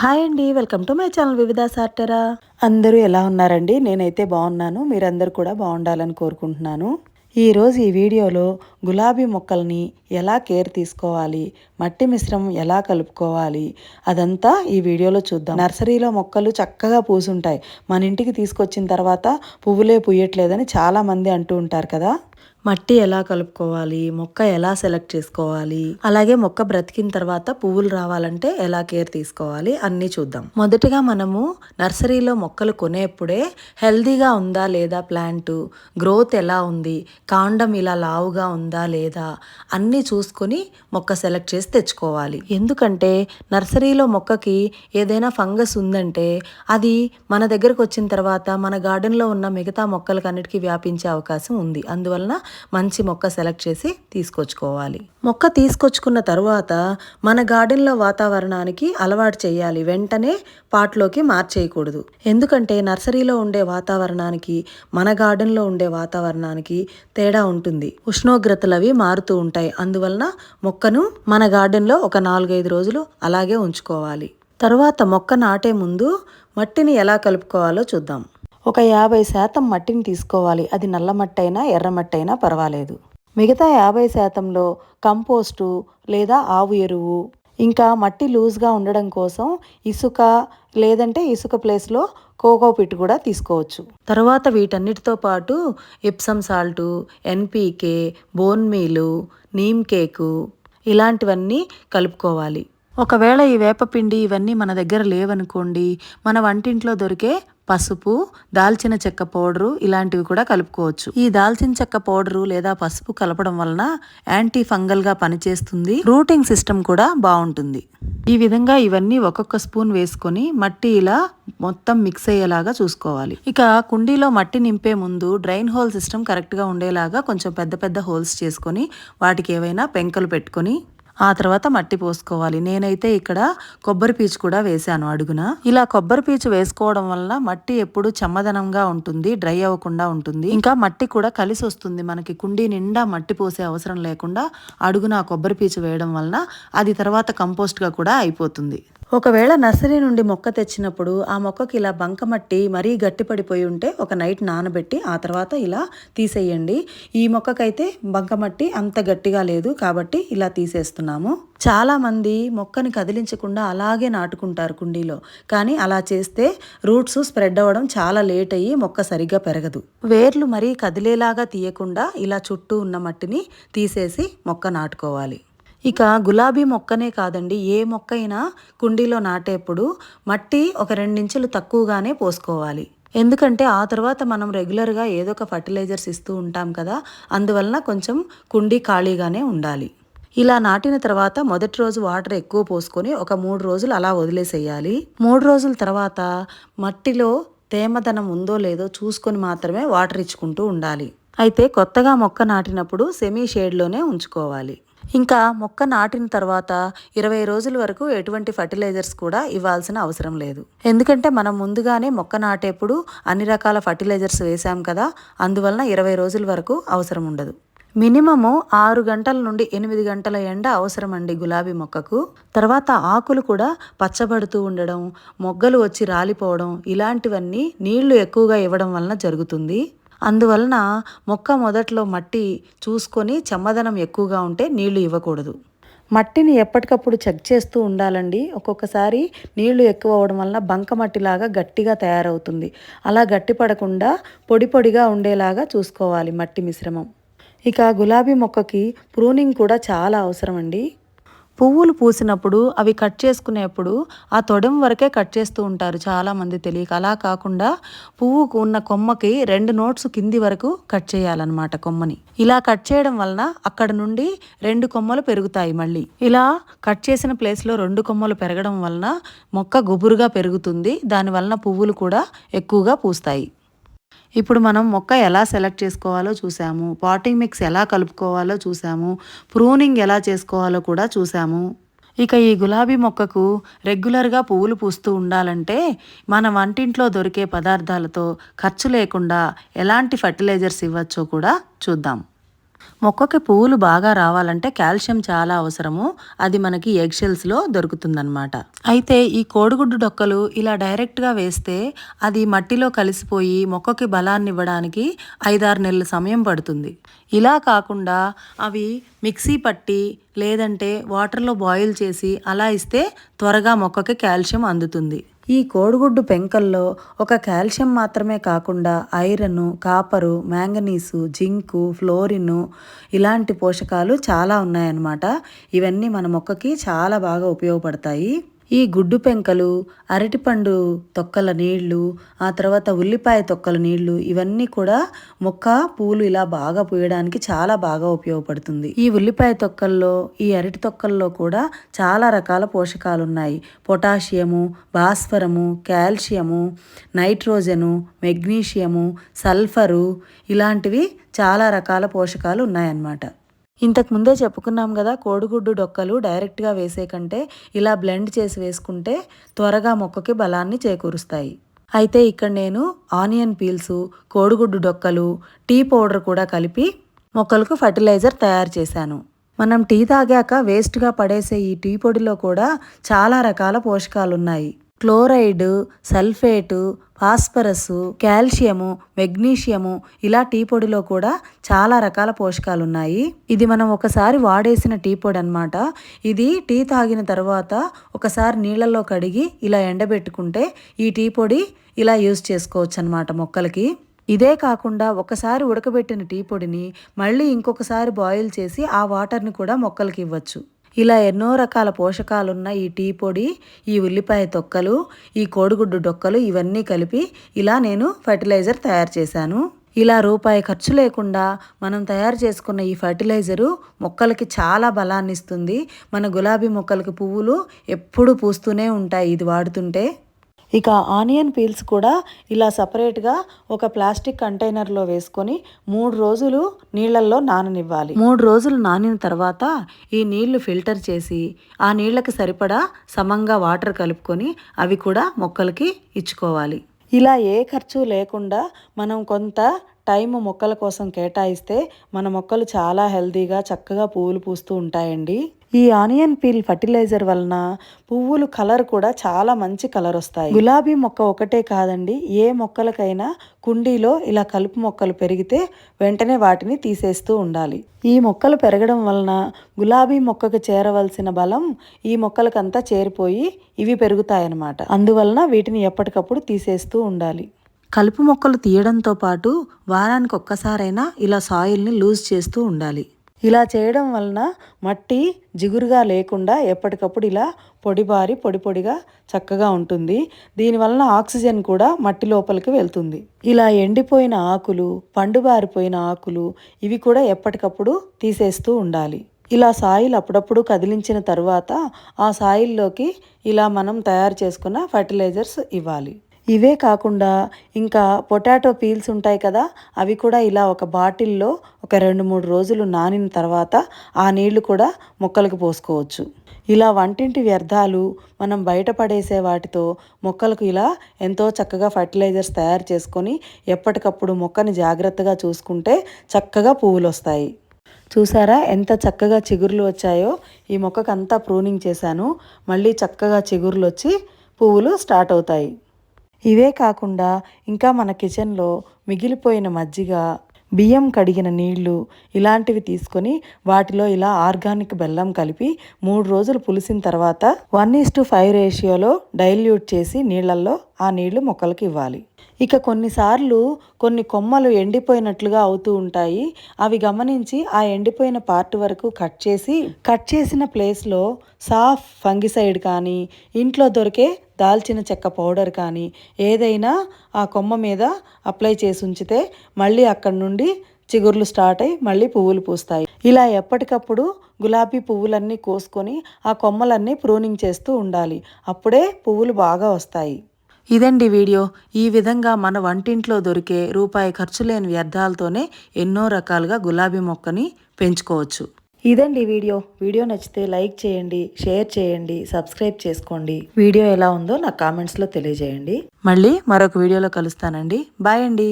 Hi అండి welcome to my channel వివిధ సార్టరా అందరూ ఎలా ఉన్నారండి? నేనైతే బాగున్నాను మీరందరూ కూడా బాగుండాలని కోరుకుంటున్నాను. ఈరోజు ఈ వీడియోలో గులాబీ మొక్కల్ని ఎలా కేర్ తీసుకోవాలి మట్టి మిశ్రమం ఎలా కలుపుకోవాలి అదంతా ఈ వీడియోలో చూద్దాం. నర్సరీలో మొక్కలు చక్కగా పూసుంటాయి. మన ఇంటికి తీసుకొచ్చిన తర్వాత పువ్వులే పూయట్లేదని చాలామంది అంటూ ఉంటారు కదా. మట్టి ఎలా కలుపుకోవాలి మొక్క ఎలా సెలెక్ట్ చేసుకోవాలి అలాగే మొక్క బ్రతికిన తర్వాత పువ్వులు రావాలంటే ఎలా కేర్ తీసుకోవాలి అన్నీ చూద్దాం. మొదటగా మనము నర్సరీలో మొక్కలు కొనేప్పుడే హెల్దీగా ఉందా లేదా ప్లాంట్ గ్రోత్ ఎలా ఉంది కాండం ఇలా లావుగా ఉందా లేదా అన్నీ చూసుకొని మొక్క సెలెక్ట్ చేసి తెచ్చుకోవాలి. ఎందుకంటే నర్సరీలో మొక్కకి ఏదైనా ఫంగస్ ఉందంటే అది మన దగ్గరకు వచ్చిన తర్వాత మన గార్డెన్లో ఉన్న మిగతా మొక్కలకన్నిటికీ వ్యాపించే అవకాశం ఉంది. అందువలన మంచి మొక్క సెలెక్ట్ చేసి తీసుకొచ్చుకోవాలి. మొక్క తీసుకొచ్చుకున్న తర్వాత మన గార్డెన్లో వాతావరణానికి అలవాటు చేయాలి. వెంటనే పాట్లోకి మార్చేయకూడదు. ఎందుకంటే నర్సరీలో ఉండే వాతావరణానికి మన గార్డెన్లో ఉండే వాతావరణానికి తేడా ఉంటుంది. ఉష్ణోగ్రతలు అవి మారుతూ ఉంటాయి. అందువలన మొక్కను మన గార్డెన్లో ఒక నాలుగైదు రోజులు అలాగే ఉంచుకోవాలి. తర్వాత మొక్క నాటే ముందు మట్టిని ఎలా కలుపుకోవాలో చూద్దాం. ఒక యాభై శాతం మట్టిని తీసుకోవాలి. అది నల్ల మట్టి అయినా ఎర్ర మట్టి అయినా పర్వాలేదు. మిగతా యాభై శాతంలో కంపోస్టు లేదా ఆవు ఎరువు. ఇంకా మట్టి లూజ్గా ఉండడం కోసం ఇసుక లేదంటే ఇసుక ప్లేస్లో కోకో పిట్ కూడా తీసుకోవచ్చు. తర్వాత వీటన్నిటితో పాటు Epsom salt NPK bone మీలు neem cake ఇలాంటివన్నీ కలుపుకోవాలి. ఒకవేళ ఈ వేపపిండి ఇవన్నీ మన దగ్గర లేవనుకోండి మన వంటింట్లో దొరికే పసుపు దాల్చిన చెక్క పౌడరు ఇలాంటివి కూడా కలుపుకోవచ్చు. ఈ దాల్చిన చెక్క పౌడరు లేదా పసుపు కలపడం వలన యాంటీ ఫంగల్గా పనిచేస్తుంది. రూటింగ్ సిస్టమ్ కూడా బాగుంటుంది. ఈ విధంగా ఇవన్నీ ఒక్కొక్క స్పూన్ వేసుకొని మట్టి ఇలా మొత్తం మిక్స్ అయ్యేలాగా చూసుకోవాలి. ఇక కుండీలో మట్టి నింపే ముందు డ్రైన్ హోల్ సిస్టమ్ కరెక్ట్గా ఉండేలాగా కొంచెం పెద్ద పెద్ద హోల్స్ చేసుకొని వాటికి ఏవైనా పెంకలు పెట్టుకొని ఆ తర్వాత మట్టి పోసుకోవాలి. నేనైతే ఇక్కడ కొబ్బరి పీచు కూడా వేశాను అడుగున. ఇలా కొబ్బరి పీచు వేసుకోవడం వల్ల మట్టి ఎప్పుడు చెమ్మదనంగా ఉంటుంది డ్రై అవ్వకుండా ఉంటుంది. ఇంకా మట్టి కూడా కలిసి వస్తుంది. మనకి కుండీ నిండా మట్టి పోసే అవసరం లేకుండా అడుగున కొబ్బరి పీచు వేయడం వలన అది తర్వాత కంపోస్ట్గా కూడా అయిపోతుంది. ఒకవేళ నర్సరీ నుండి మొక్క తెచ్చినప్పుడు ఆ మొక్కకి ఇలా బంకమట్టి మరీ గట్టిపడిపోయి ఉంటే ఒక నైట్ నానబెట్టి ఆ తర్వాత ఇలా తీసేయండి. ఈ మొక్కకైతే బంకమట్టి అంత గట్టిగా లేదు కాబట్టి ఇలా తీసేస్తున్నాము. చాలామంది మొక్కని కదిలించకుండా అలాగే నాటుకుంటారు కుండీలో. కానీ అలా చేస్తే రూట్స్ స్ప్రెడ్ అవ్వడం చాలా లేట్ అయ్యి మొక్క సరిగ్గా పెరగదు. వేర్లు మరీ కదిలేలాగా తీయకుండా ఇలా చుట్టూ ఉన్న మట్టిని తీసేసి మొక్క నాటుకోవాలి. ఇక గులాబీ మొక్కనే కాదండి ఏ మొక్క అయినా కుండీలో నాటేప్పుడు మట్టి ఒక రెండించులు తక్కువగానే పోసుకోవాలి. ఎందుకంటే ఆ తర్వాత మనం రెగ్యులర్గా ఏదో ఒక ఫర్టిలైజర్స్ ఇస్తూ ఉంటాం కదా అందువలన కొంచెం కుండీ ఖాళీగానే ఉండాలి. ఇలా నాటిన తర్వాత మొదటి రోజు వాటర్ ఎక్కువ పోసుకొని ఒక మూడు రోజులు అలా వదిలేసేయాలి. మూడు రోజుల తర్వాత మట్టిలో తేమదనం ఉందో లేదో చూసుకొని మాత్రమే వాటర్ ఇచ్చుకుంటూ ఉండాలి. అయితే కొత్తగా మొక్క నాటినప్పుడు సెమీ షేడ్లోనే ఉంచుకోవాలి. ఇంకా మొక్క నాటిన తర్వాత ఇరవై రోజుల వరకు ఎటువంటి ఫర్టిలైజర్స్ కూడా ఇవ్వాల్సిన అవసరం లేదు. ఎందుకంటే మనం ముందుగానే మొక్క నాటేప్పుడు అన్ని రకాల ఫర్టిలైజర్స్ వేసాం కదా అందువలన ఇరవై రోజుల వరకు అవసరం ఉండదు. మినిమము ఆరు గంటల నుండి ఎనిమిది గంటల ఎండ అవసరం అండి గులాబీ మొక్కకు. తర్వాత ఆకులు కూడా పచ్చబడుతూ ఉండడం మొగ్గలు వచ్చి రాలిపోవడం ఇలాంటివన్నీ నీళ్ళు ఎక్కువగా ఇవ్వడం వలన జరుగుతుంది. అందువలన మొక్క మొదట్లో మట్టి చూసుకొని చెమ్మదనం ఎక్కువగా ఉంటే నీళ్ళు ఇవ్వకూడదు. మట్టిని ఎప్పటికప్పుడు చెక్ చేస్తూ ఉండాలండి. ఒక్కొక్కసారి నీళ్ళు ఎక్కువ అవడం వలన బంకమట్టిలాగా గట్టిగా తయారవుతుంది. అలా గట్టి పడకుండా పొడి పొడిగా ఉండేలాగా చూసుకోవాలి మట్టి మిశ్రమం. ఇక గులాబీ మొక్కకి ప్రూనింగ్ కూడా చాలా అవసరం అండి పువ్వులు పూసినప్పుడు అవి కట్ చేసుకునేప్పుడు ఆ తొడెం వరకే కట్ చేస్తూ ఉంటారు చాలామంది తెలియక. అలా కాకుండా పువ్వుకు ఉన్న కొమ్మకి రెండు నోట్స్ కింది వరకు కట్ చేయాలన్నమాట కొమ్మని. ఇలా కట్ చేయడం వలన అక్కడ నుండి రెండు కొమ్మలు పెరుగుతాయి మళ్ళీ. ఇలా కట్ చేసిన ప్లేస్లో రెండు కొమ్మలు పెరగడం వలన మొక్క గుబురుగా పెరుగుతుంది. దాని వలన పువ్వులు కూడా ఎక్కువగా పూస్తాయి. ఇప్పుడు మనం మొక్క ఎలా సెలెక్ట్ చేసుకోవాలో చూసాము పాటింగ్ మిక్స్ ఎలా కలుపుకోవాలో చూసాము ప్రూనింగ్ ఎలా చేసుకోవాలో కూడా చూసాము ఇక ఈ గులాబీ మొక్కకు రెగ్యులర్గా పువ్వులు పూస్తూ ఉండాలంటే మన వంటింట్లో దొరికే పదార్థాలతో ఖర్చు లేకుండా ఎలాంటి ఫర్టిలైజర్స్ ఇవ్వచ్చో కూడా చూద్దాం. మొక్కకి పువ్వులు బాగా రావాలంటే కాల్షియం చాలా అవసరము. అది మనకి ఎగ్షెల్స్లో దొరుకుతుందనమాట అయితే ఈ కోడిగుడ్డు డొక్కలు ఇలా డైరెక్ట్గా వేస్తే అది మట్టిలో కలిసిపోయి మొక్కకి బలాన్ని ఇవ్వడానికి ఐదారు నెలల సమయం పడుతుంది. ఇలా కాకుండా అవి మిక్సీ పట్టి లేదంటే వాటర్లో బాయిల్ చేసి అలా ఇస్తే త్వరగా మొక్కకి కాల్షియం అందుతుంది. ఈ కోడిగుడ్డు పెంకల్లో ఒక కాల్షియం మాత్రమే కాకుండా iron copper manganese zinc fluorine ఇలాంటి పోషకాలు చాలా ఉన్నాయన్నమాట. ఇవన్నీ మన మొక్కకి చాలా బాగా ఉపయోగపడతాయి. ఈ గుడ్డు పెంకలు అరటిపండు తొక్కల నీళ్ళు ఆ తర్వాత ఉల్లిపాయ తొక్కల నీళ్ళు ఇవన్నీ కూడా మొక్క పూలు ఇలా బాగా పూయడానికి చాలా బాగా ఉపయోగపడుతుంది. ఈ ఉల్లిపాయ తొక్కల్లో ఈ అరటి తొక్కల్లో కూడా చాలా రకాల పోషకాలు ఉన్నాయి పొటాషియము భాస్వరము కాల్షియము నైట్రోజను మెగ్నీషియము సల్ఫరు ఇలాంటివి చాలా రకాల పోషకాలు ఉన్నాయన్నమాట. ఇంతకు ముందే చెప్పుకున్నాం కదా కోడిగుడ్డు డొక్కలు డైరెక్ట్గా వేసే కంటే ఇలా బ్లెండ్ చేసి వేసుకుంటే త్వరగా మొక్కకి బలాన్ని చేకూరుస్తాయి. అయితే ఇక్కడ నేను ఆనియన్ పీల్స్ కోడిగుడ్డు డొక్కలు టీ పౌడర్ కూడా కలిపి మొక్కలకు ఫర్టిలైజర్ తయారు చేశాను. మనం టీ తాగాక వేస్ట్గా పడేసే ఈ టీ పొడిలో కూడా చాలా రకాల పోషకాలు ఉన్నాయి chloride sulphate phosphorus calcium magnesium ఇలా టీ పొడిలో కూడా చాలా రకాల పోషకాలు ఉన్నాయి ఇది మనం ఒకసారి వాడేసిన టీ పొడి అనమాట ఇది టీ తాగిన తర్వాత ఒకసారి నీళ్ళల్లో కడిగి ఇలా ఎండబెట్టుకుంటే ఈ టీ పొడి ఇలా యూజ్ చేసుకోవచ్చు అనమాట మొక్కలకి. ఇదే కాకుండా ఒకసారి ఉడకబెట్టిన టీ పొడిని మళ్ళీ ఇంకొకసారి బాయిల్ చేసి ఆ వాటర్ని కూడా మొక్కలకి ఇవ్వచ్చు. ఇలా ఎన్నో రకాల పోషకాలున్న ఈ టీ పొడి ఈ ఉల్లిపాయ తొక్కలు ఈ కోడిగుడ్డు డొక్కలు ఇవన్నీ కలిపి ఇలా నేను ఫర్టిలైజర్ తయారు చేశాను. ఇలా రూపాయి ఖర్చు లేకుండా మనం తయారు చేసుకున్న ఈ ఫర్టిలైజరు మొక్కలకి చాలా బలాన్ని ఇస్తుంది మన గులాబీ మొక్కలకి పువ్వులు ఎప్పుడు పూస్తూనే ఉంటాయి ఇది వాడుతుంటే. ఇక ఆనియన్ పీల్స్ కూడా ఇలా సపరేట్గా ఒక ప్లాస్టిక్ కంటైనర్లో వేసుకొని మూడు రోజులు నీళ్ళల్లో నాననివ్వాలి. మూడు రోజులు నానిన తర్వాత ఈ నీళ్ళు ఫిల్టర్ చేసి ఆ నీళ్ళకి సరిపడా సమంగా వాటర్ కలుపుకొని అవి కూడా మొక్కలకి ఇచ్చుకోవాలి. ఇలా ఏ ఖర్చు లేకుండా మనం కొంత టైం మొక్కల కోసం కేటాయిస్తే మన మొక్కలు చాలా హెల్తీగా చక్కగా పువ్వులు పూస్తూ ఉంటాయండి. ఈ ఆనియన్ పీల్ ఫర్టిలైజర్ వలన పువ్వులు కలర్ కూడా చాలా మంచి కలర్ వస్తాయి. గులాబీ మొక్క ఒకటే కాదండి ఏ మొక్కలకైనా కుండీలో ఇలా కలుపు మొక్కలు పెరిగితే వెంటనే వాటిని తీసేస్తూ ఉండాలి. ఈ మొక్కలు పెరగడం వలన గులాబీ మొక్కకు చేరవలసిన బలం ఈ మొక్కలకంతా చేరిపోయి ఇవి పెరుగుతాయన్నమాట. అందువలన వీటిని ఎప్పటికప్పుడు తీసేస్తూ ఉండాలి. కలుపు మొక్కలు తీయడంతో పాటు వారానికి ఒక్కసారైనా ఇలా సాయిల్ని లూజ్ చేస్తూ ఉండాలి. ఇలా చేయడం వలన మట్టి జిగురుగా లేకుండా ఎప్పటికప్పుడు ఇలా పొడిబారి పొడి పొడిగా చక్కగా ఉంటుంది. దీనివలన ఆక్సిజన్ కూడా మట్టి లోపలికి వెళ్తుంది. ఇలా ఎండిపోయిన ఆకులు పండుబారిపోయిన ఆకులు ఇవి కూడా ఎప్పటికప్పుడు తీసేస్తూ ఉండాలి. ఇలా సాయిల్ అప్పుడప్పుడు కదిలించిన తర్వాత ఆ సాయిల్లోకి ఇలా మనం తయారు చేసుకున్న ఫర్టిలైజర్స్ ఇవ్వాలి. ఇవే కాకుండా ఇంకా పొటాటో పీల్స్ ఉంటాయి కదా అవి కూడా ఇలా ఒక బాటిల్లో ఒక రెండు మూడు రోజులు నానిన తర్వాత ఆ నీళ్ళు కూడా మొక్కలకు పోసుకోవచ్చు. ఇలా వంటింటి వ్యర్థాలు మనం బయటపడేసే వాటితో మొక్కలకు ఇలా ఎంతో చక్కగా ఫర్టిలైజర్స్ తయారు చేసుకొని ఎప్పటికప్పుడు మొక్కని జాగ్రత్తగా చూసుకుంటే చక్కగా పువ్వులు వస్తాయి చూసారా ఎంత చక్కగా చిగుర్లు వచ్చాయో? ఈ మొక్కకు అంతా ప్రూనింగ్ చేశాను. మళ్ళీ చక్కగా చిగుర్లు వచ్చి పువ్వులు స్టార్ట్ అవుతాయి. ఇవే కాకుండా ఇంకా మన కిచెన్లో మిగిలిపోయిన మజ్జిగ బియ్యం కడిగిన నీళ్ళు ఇలాంటివి తీసుకొని వాటిలో ఇలా ఆర్గానిక్ బెల్లం కలిపి మూడు రోజులు పులిసిన తర్వాత వన్ ఈస్ టు ఫైవ్ రేషియోలో డైల్యూట్ చేసి నీళ్ళల్లో ఆ నీళ్ళు మొక్కలకు ఇవ్వాలి. ఇక కొన్నిసార్లు కొన్ని కొమ్మలు ఎండిపోయినట్లుగా అవుతూ ఉంటాయి. అవి గమనించి ఆ ఎండిపోయిన పార్ట్ వరకు కట్ చేసి కట్ చేసిన ప్లేస్లో సాఫ్ ఫంగిసైడ్ కానీ ఇంట్లో దొరికే దాల్చిన చెక్క పౌడర్ కానీ ఏదైనా ఆ కొమ్మ మీద అప్లై చేసి ఉంచితే మళ్ళీ అక్కడి నుండి చిగుర్లు స్టార్ట్ అయ్యి మళ్ళీ పువ్వులు పూస్తాయి. ఇలా ఎప్పటికప్పుడు గులాబీ పువ్వులన్నీ కోసుకొని ఆ కొమ్మలన్నీ ప్రూనింగ్ చేస్తూ ఉండాలి. అప్పుడే పువ్వులు బాగా వస్తాయి. ఇదండి వీడియో. ఈ విధంగా మన వంటింట్లో దొరికే రూపాయి ఖర్చు లేని వ్యర్థాలతోనే ఎన్నో రకాలుగా గులాబీ మొక్కని పెంచుకోవచ్చు. ఇదండి వీడియో. వీడియో నచ్చితే లైక్ చేయండి షేర్ చేయండి సబ్స్క్రైబ్ చేసుకోండి. వీడియో ఎలా ఉందో నాకు కామెంట్స్లో తెలియజేయండి. మళ్ళీ మరొక వీడియోలో కలుస్తానండి. బాయ్ అండి.